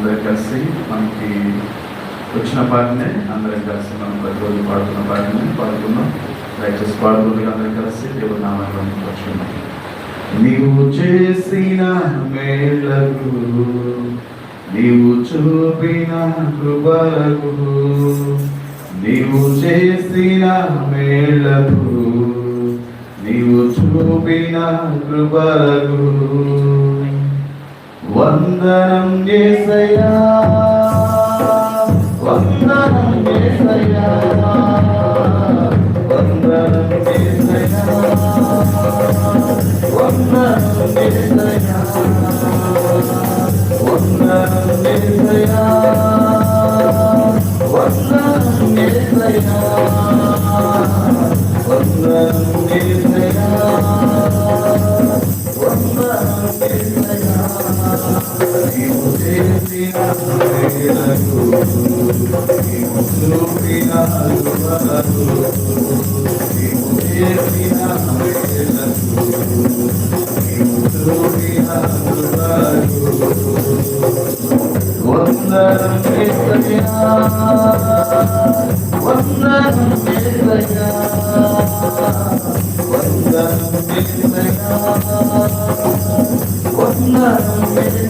అందరం కలిసి మనకి వచ్చిన పాటనే అందరం కలిసి మనం ప్రతిరోజు పాడుతున్న పాటనే పాడుకున్నాం దయచేసి పాడుతుంది అందరం కలిసి దేవుడు నామాలను వచ్చున్నాం నీవు చేసిన మేళ్ళకు నీవు చూపిన కృపలకు నీవు చేసిన మేళ్ళకు నీవు చూపిన కృపలకు వందనం ఏసయా వందనం ఏసయా వందనం ఏసయా వందనం ఏసయా వందనం ఏసయా వందనం ఏసయా వందనం ఏసయా నీవు చేసిన మేలకు నీవు చూపిన కృపలకు నీవు చేసిన నీవు చూపిన వందనం వందనం వందనం వందనం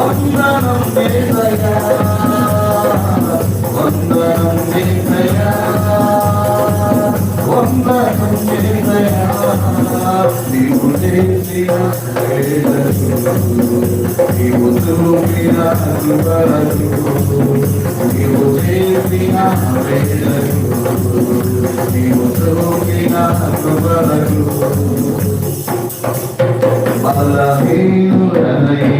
వందనం దేవయా వందనం దేవయా వందనం దేవయా నీవు చేసిన నీవు చూపిన అనుభవలు నీవు చేసిన నీవు చూపిన అనుభవలు బలహీనులనై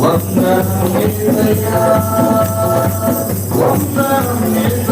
وَمَنْ يَشَاءُ وَمَنْ يَشَاءُ